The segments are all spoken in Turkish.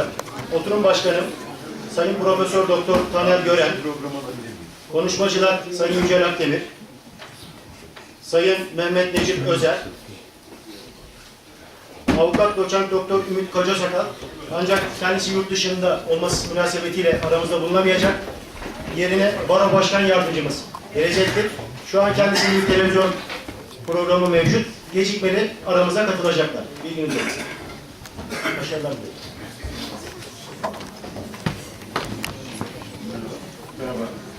olacak. Oturum başkanım Sayın Profesör Doktor Taner Gören, konuşmacılar Sayın Yücel Akdemir, Sayın Mehmet Necip Özer, Avukat Doçent Doktor Ümit Kocasakal ancak kendisi yurt dışında olması münasebetiyle aramızda bulunamayacak. Yerine Baro Başkan Yardımcımız gelecektir. Şu an kendisinin bir televizyon programı mevcut. Gecikmeli aramıza katılacaklar. Bilginiz olsun. Başarılar dilerim. Merhaba.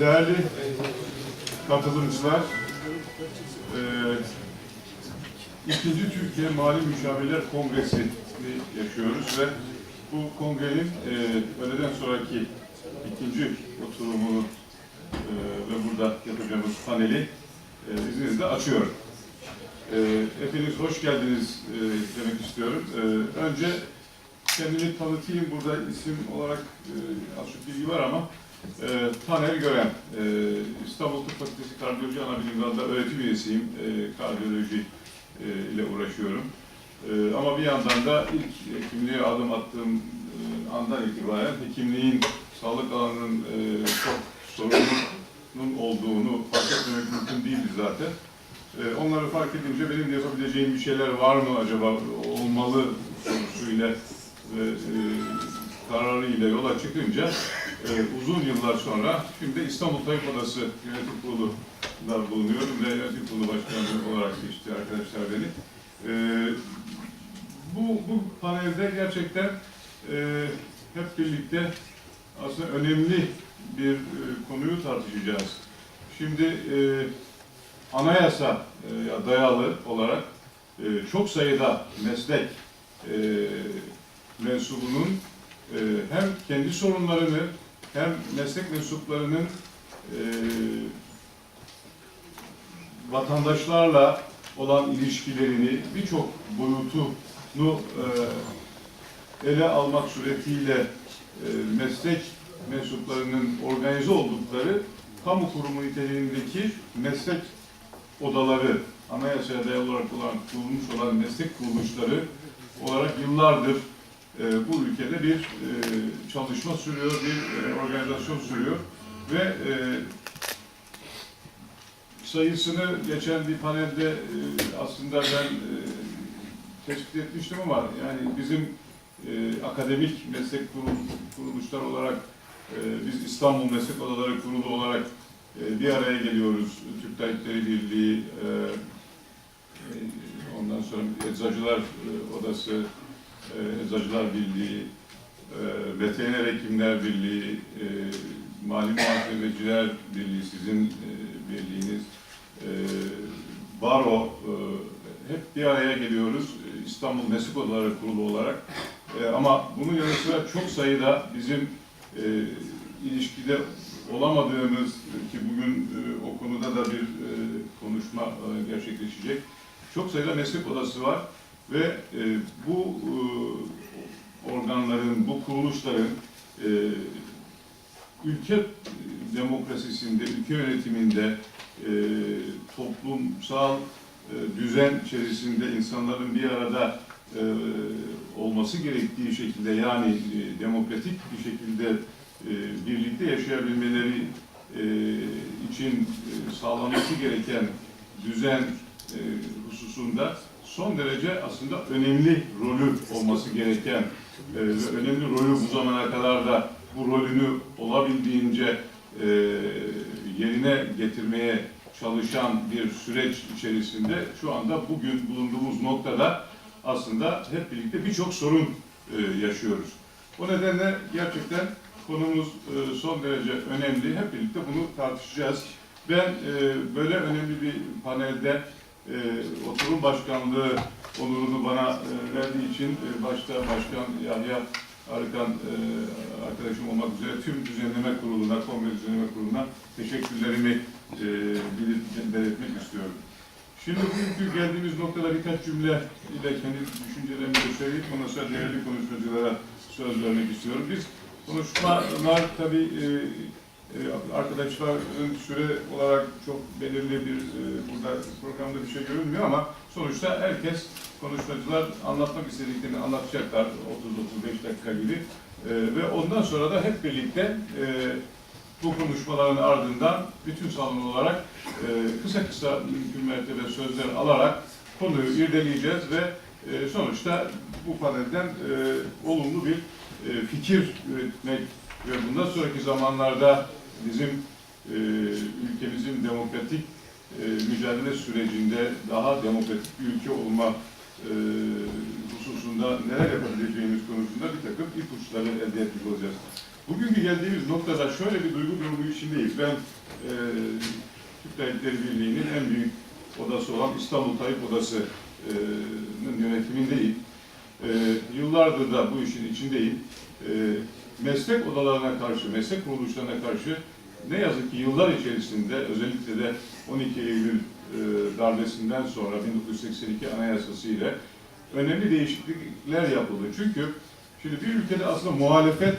Değerli katılımcılar, eee ikinci Türkiye Mali Müşavirler Kongresi'ni yaşıyoruz ve bu kongrenin eee öğleden sonraki ikinci oturumunu eee, ve burada yapacağımız paneli eee izninizle açıyorum. Eee hepiniz hoş geldiniz eee, demek istiyorum. Eee, önce kendimi tanıtayım. Burada isim olarak eee az çok bilgi var ama e, Taner Gören, e, İstanbul Tıp Fakültesi Kardiyoloji Anabilim Dalı'nda öğretim üyesiyim. E, kardiyoloji e, ile uğraşıyorum. E, ama bir yandan da ilk hekimliğe adım attığım e, andan itibaren hekimliğin sağlık alanının e, çok sorununun olduğunu fark etmemek mümkün değildi zaten. E, onları fark edince benim de yapabileceğim bir şeyler var mı acaba olmalı sorusuyla ve e, kararıyla yola çıkınca e, uzun yıllar sonra şimdi İstanbul Tabip Odası Yönetim Kurulu'nda bulunuyorum ve Yönetim Kurulu Başkanı olarak seçti arkadaşlar beni. E, bu, bu panelde gerçekten e, hep birlikte aslında önemli bir e, konuyu tartışacağız. Şimdi e, anayasa e, dayalı olarak e, çok sayıda meslek e, mensubunun e, hem kendi sorunlarını hem meslek mensuplarının e, vatandaşlarla olan ilişkilerini birçok boyutunu e, ele almak suretiyle meslek mensuplarının organize oldukları kamu kurumu niteliğindeki meslek odaları, anayasaya dayalı olarak olan, kurulmuş olan meslek kuruluşları olarak yıllardır e, bu ülkede bir e, çalışma sürüyor, bir e, organizasyon sürüyor ve e, sayısını geçen bir panelde e, aslında ben e, tespit etmiştim ama yani bizim e, akademik meslek kurul- kuruluşlar olarak e, biz İstanbul Meslek Odaları Kurulu olarak e, bir araya geliyoruz. Türk Tabipleri Birliği, e, e, ondan sonra Eczacılar e, Odası, e, Eczacılar Birliği, e, Veteriner Hekimler Birliği, e, Mali Muhasebeciler Birliği, sizin e, birliğiniz, e, Baro, e, hep bir araya geliyoruz İstanbul Meslek Odaları Kurulu olarak. E, ama bunun yanı sıra çok sayıda bizim e, ilişkide olamadığımız ki bugün e, o konuda da bir e, konuşma e, gerçekleşecek. Çok sayıda meslek odası var ve e, bu e, organların, bu kuruluşların e, ülke demokrasisinde, ülke yönetiminde e, toplumsal e, düzen içerisinde insanların bir arada e, olması gerektiği şekilde yani e, demokratik bir şekilde e, birlikte yaşayabilmeleri e, için e, sağlanması gereken düzen e, hususunda son derece aslında önemli rolü olması gereken e, ve önemli rolü bu zamana kadar da bu rolünü olabildiğince e, yerine getirmeye çalışan bir süreç içerisinde şu anda bugün bulunduğumuz noktada aslında hep birlikte birçok sorun e, yaşıyoruz. O nedenle gerçekten konumuz e, son derece önemli. Hep birlikte bunu tartışacağız. Ben e, böyle önemli bir panelde e, oturum başkanlığı onurunu bana e, verdiği için e, başta Başkan Yahya Arıkan e, arkadaşım olmak üzere tüm düzenleme kuruluna, kongre düzenleme kuruluna teşekkürlerimi e, belirtmek istiyorum. Şimdi bugünkü geldiğimiz noktada birkaç cümle ile kendi düşüncelerimi de söyleyip ondan sonra değerli konuşmacılara söz vermek istiyorum. Biz konuşmalar tabii e, e, arkadaşlar ön süre olarak çok belirli bir e, burada programda bir şey görünmüyor ama sonuçta herkes konuşmacılar anlatmak istediklerini anlatacaklar 30-35 dakika gibi E, ve ondan sonra da hep birlikte e, bu konuşmaların ardından bütün salon olarak e, kısa kısa mümkün mertebe sözler alarak konuyu irdeleyeceğiz ve e, sonuçta bu panelden e, olumlu bir e, fikir üretmek ve bundan sonraki zamanlarda bizim e, ülkemizin demokratik e, mücadele sürecinde daha demokratik bir ülke olma e, hususunda neler yapabileceğimiz konusunda bir takım ipuçları elde etmiş olacağız. Bugünkü geldiğimiz noktada şöyle bir duygu durumu içindeyiz. Ben e, Türk Tabipleri Birliği'nin en büyük odası olan İstanbul Tabip Odası'nın yönetimindeyim. E, yıllardır da bu işin içindeyim. E, meslek odalarına karşı, meslek kuruluşlarına karşı ne yazık ki yıllar içerisinde özellikle de 12 Eylül e, darbesinden sonra 1982 Anayasası ile önemli değişiklikler yapıldı. Çünkü şimdi bir ülkede aslında muhalefet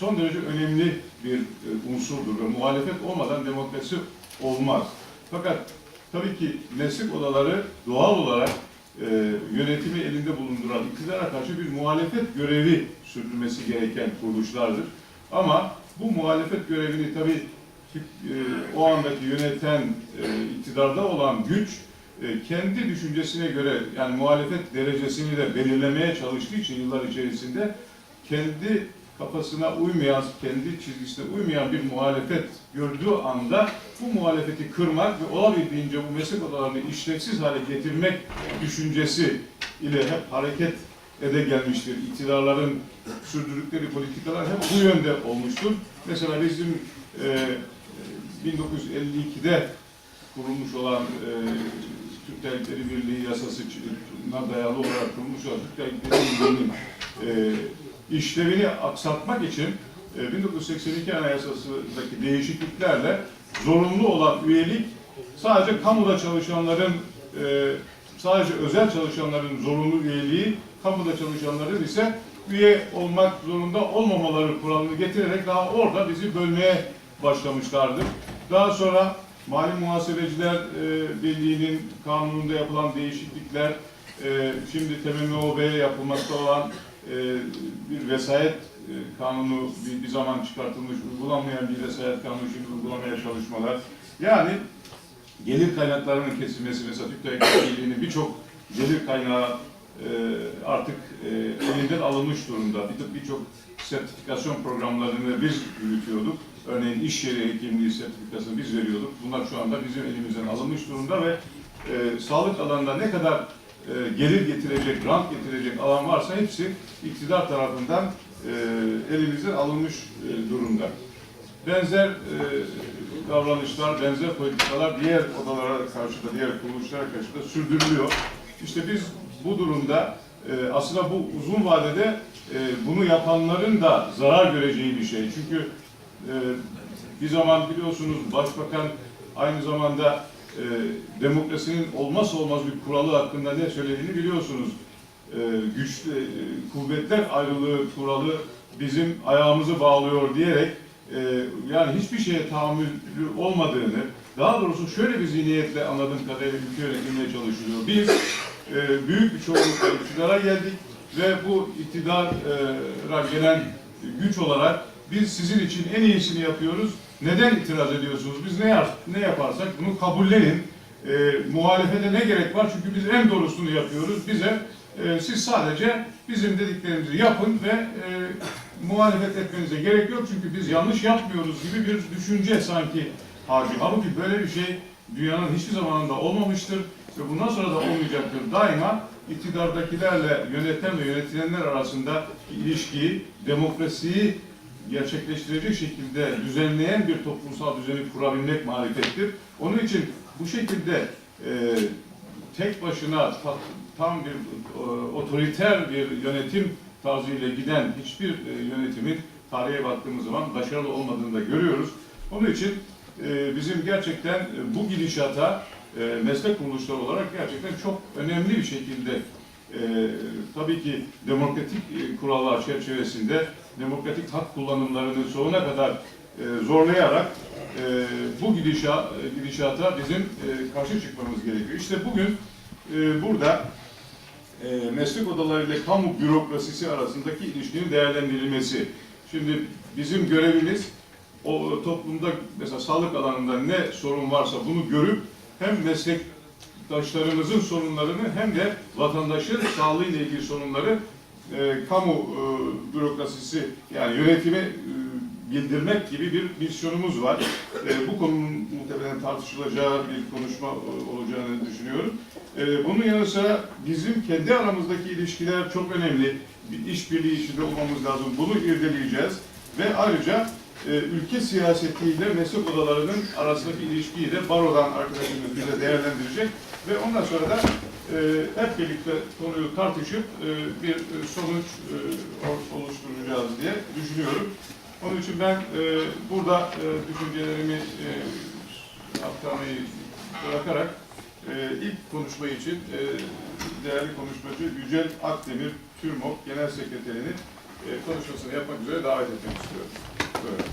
son derece önemli bir e, unsurdur ve muhalefet olmadan demokrasi olmaz. Fakat tabii ki meslek odaları doğal olarak e, yönetimi elinde bulunduran iktidara karşı bir muhalefet görevi sürdürmesi gereken kuruluşlardır. Ama bu muhalefet görevini tabii e, o andaki yöneten e, iktidarda olan güç e, kendi düşüncesine göre yani muhalefet derecesini de belirlemeye çalıştığı için yıllar içerisinde kendi kafasına uymayan, kendi çizgisine uymayan bir muhalefet gördüğü anda bu muhalefeti kırmak ve olabildiğince bu meslek odalarını işlevsiz hale getirmek düşüncesi ile hep hareket ede gelmiştir. İktidarların sürdürdükleri politikalar hep bu yönde olmuştur. Mesela bizim e, 1952'de kurulmuş olan e, Türk Tabipleri Birliği yasasına dayalı olarak kurulmuş olan Türk Tabipleri Birliği'nin e, işlevini aksatmak için e, 1982 Anayasası'ndaki değişikliklerle zorunlu olan üyelik sadece kamuda çalışanların e, sadece özel çalışanların zorunlu üyeliği, kamuda çalışanların ise üye olmak zorunda olmamaları kuralını getirerek daha orada bizi bölmeye başlamışlardır. Daha sonra Mali Muhasebeciler e, Birliği'nin kanununda yapılan değişiklikler, e, şimdi TMMOB'ye yapılmakta olan e, bir vesayet e, kanunu bir, bir zaman çıkartılmış, uygulanmayan bir vesayet kanunu şimdi uygulamaya çalışmalar. Yani gelir kaynaklarının kesilmesi mesela Türk Birliği'nin birçok gelir kaynağı e, artık e, elinden alınmış durumda. Bir- Birçok sertifikasyon programlarını biz yürütüyorduk. Örneğin iş yeri hekimliği sertifikasını biz veriyorduk. Bunlar şu anda bizim elimizden alınmış durumda ve e, sağlık alanında ne kadar gelir getirecek, rant getirecek alan varsa hepsi iktidar tarafından e, elimizden alınmış e, durumda. Benzer e, davranışlar, benzer politikalar diğer odalara karşı da, diğer kuruluşlara karşı da sürdürülüyor. İşte biz bu durumda e, aslında bu uzun vadede e, bunu yapanların da zarar göreceği bir şey. Çünkü e, bir zaman biliyorsunuz Başbakan aynı zamanda e, demokrasinin olmazsa olmaz bir kuralı hakkında ne söylediğini biliyorsunuz. E, güçlü, e, kuvvetler ayrılığı kuralı bizim ayağımızı bağlıyor diyerek e, yani hiçbir şeye tahammülü olmadığını, Daha doğrusu şöyle bir zihniyetle anladığım kadarıyla ülke yönetilmeye çalışılıyor. Biz e, büyük bir çoğunlukla iktidara geldik ve bu iktidara gelen güç olarak biz sizin için en iyisini yapıyoruz. Neden itiraz ediyorsunuz? Biz ne, yap ne yaparsak bunu kabullenin. E, muhalefete ne gerek var? Çünkü biz en doğrusunu yapıyoruz. Bize e, siz sadece bizim dediklerimizi yapın ve e, muhalefet etmenize gerek yok. Çünkü biz yanlış yapmıyoruz gibi bir düşünce sanki hakim. Halbuki böyle bir şey dünyanın hiçbir zamanında olmamıştır ve bundan sonra da olmayacaktır. Daima iktidardakilerle yöneten ve yönetilenler arasında ilişkiyi, demokrasiyi gerçekleştirecek şekilde düzenleyen bir toplumsal düzeni kurabilmek marifettir. Onun için bu şekilde e, tek başına ta- tam bir e, otoriter bir yönetim tarzıyla giden hiçbir e, yönetimin tarihe baktığımız zaman başarılı olmadığını da görüyoruz. Onun için e, bizim gerçekten e, bu gidişata e, meslek kuruluşları olarak gerçekten çok önemli bir şekilde e, tabii ki demokratik e, kurallar çerçevesinde demokratik hak kullanımlarını sonuna kadar e, zorlayarak e, bu gidişa, e, gidişata bizim e, karşı çıkmamız gerekiyor. İşte bugün e, burada e, meslek odaları ile kamu bürokrasisi arasındaki ilişkinin değerlendirilmesi. Şimdi bizim görevimiz o toplumda mesela sağlık alanında ne sorun varsa bunu görüp hem meslektaşlarımızın sorunlarını hem de vatandaşın sağlığı ile ilgili sorunları e, kamu e, bürokrasisi yani yönetime e, bildirmek gibi bir misyonumuz var. E, bu konunun muhtemelen tartışılacağı bir konuşma e, olacağını düşünüyorum. E, bunun yanı sıra bizim kendi aramızdaki ilişkiler çok önemli. Bir işbirliği içinde olmamız lazım. Bunu irdeleyeceğiz ve ayrıca e, ülke siyasetiyle meslek odalarının arasındaki ilişkiyi de barodan arkadaşımız bize değerlendirecek ve ondan sonra da e, hep birlikte konuyu tartışıp e, bir sonuç oluşturacağız diye düşünüyorum. Onun için ben burada düşüncelerimi aktarmayı bırakarak e, ilk konuşma için değerli konuşmacı Yücel Akdemir TÜRMOK Genel Sekreterini e, konuşmasını yapmak üzere davet etmek istiyorum. Good.